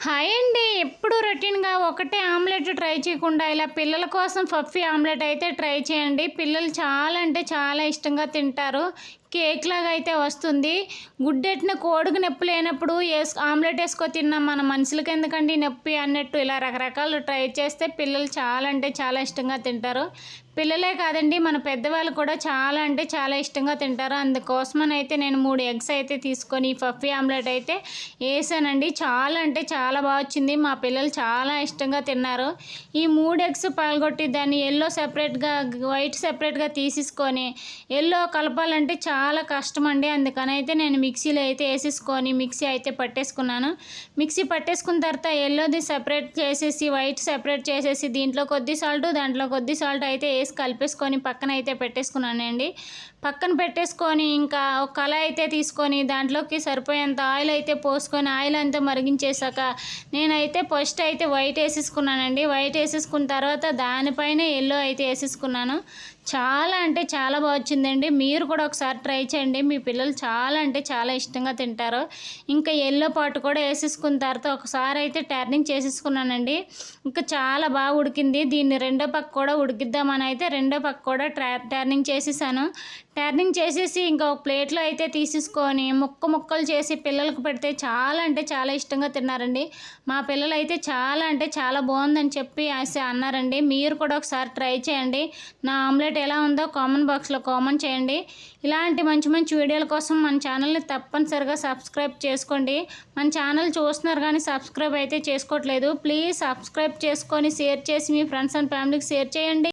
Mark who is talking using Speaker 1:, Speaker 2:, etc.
Speaker 1: Hi అండి. ఎప్పుడు రొటీన్గా ఒకటే ఆమ్లెట్ ట్రై చేయకుండా ఇలా పిల్లల కోసం పఫీ ఆమ్లెట్ అయితే ట్రై చేయండి. పిల్లలు చాలా అంటే చాలా ఇష్టంగా తింటారు. కేక్ లాగా అయితే వస్తుంది. గుడ్డెట్టిన కోడుకు నొప్పి లేనప్పుడు వేసు ఆమ్లెట్ వేసుకో తిన్నాం మన మనుషులకి ఎందుకండి నొప్పి అన్నట్టు ఇలా రకరకాలు ట్రై చేస్తే పిల్లలు చాలా అంటే చాలా ఇష్టంగా తింటారు. పిల్లలే కాదండి మన పెద్దవాళ్ళు కూడా చాలా అంటే చాలా ఇష్టంగా తింటారు. అందుకోసమని అయితే నేను మూడు ఎగ్స్ అయితే తీసుకొని పఫీ ఆమ్లెట్ అయితే వేసానండి. చాలా అంటే చాలా బాగా వచ్చింది. మా మా పిల్లలు చాలా ఇష్టంగా తిన్నారు. ఈ మూడు ఎగ్స్ పాల్గొట్టి దాన్ని ఎల్లో సెపరేట్గా వైట్ సెపరేట్గా తీసేసుకొని ఎల్లో కలపాలంటే చాలా కష్టం అండి అందుకని అయితే నేను మిక్సీలో అయితే వేసేసుకొని మిక్సీ అయితే పట్టేసుకున్నాను. మిక్సీ పట్టేసుకున్న తర్వాత ఎల్లోది సెపరేట్ చేసేసి వైట్ సెపరేట్ చేసేసి దీంట్లో కొద్ది సాల్ట్ దాంట్లో కొద్ది సాల్ట్ అయితే వేసి కలిపేసుకొని పక్కన అయితే పెట్టేసుకున్నానండి. పక్కన పెట్టేసుకొని ఇంకా ఒక కళ అయితే తీసుకొని దాంట్లోకి సరిపోయేంత ఆయిల్ అయితే పోసుకొని ఆయిల్ అంతా మరిగించేసాక నేనైతే ఫస్ట్ అయితే వైట్ వేసేసుకున్నానండి. వైట్ వేసేసుకున్న తర్వాత దానిపైన ఎల్లో అయితే వేసేసుకున్నాను. చాలా అంటే చాలా బాగా వచ్చిందండి. మీరు కూడా ఒకసారి ట్రై చేయండి. మీ పిల్లలు చాలా అంటే చాలా ఇష్టంగా తింటారు. ఇంకా ఎల్లో పాటు కూడా వేసేసుకున్న తర్వాత ఒకసారి అయితే టర్నింగ్ చేసేసుకున్నానండి. ఇంకా చాలా బాగా ఉడికింది. దీన్ని రెండో పక్క కూడా ఉడికిద్దామని అయితే రెండో పక్క కూడా టర్నింగ్ చేసేసాను. టర్నింగ్ చేసేసి ఇంకా ఒక ప్లేట్లో అయితే తీసేసుకొని ముక్క ముక్కలు చేసి పిల్లలకు పెడితే చాలా అంటే చాలా ఇష్టంగా తిన్నారండి. మా పిల్లలు అయితే చాలా అంటే చాలా బాగుందని చెప్పి అన్నారండి. మీరు కూడా ఒకసారి ట్రై చేయండి. నా ఆమ్లెట్ ఎలా ఉందో కామెంట్ బాక్స్లో కామెంట్ చేయండి. ఇలాంటి మంచి మంచి వీడియోల కోసం మన ఛానల్ని తప్పనిసరిగా సబ్స్క్రైబ్ చేసుకోండి. మన ఛానల్ చూస్తున్నారు కానీ సబ్స్క్రైబ్ అయితే చేసుకోవట్లేదు. ప్లీజ్ సబ్స్క్రైబ్ చేసుకొని షేర్ చేసి మీ ఫ్రెండ్స్ అండ్ ఫ్యామిలీకి షేర్ చేయండి.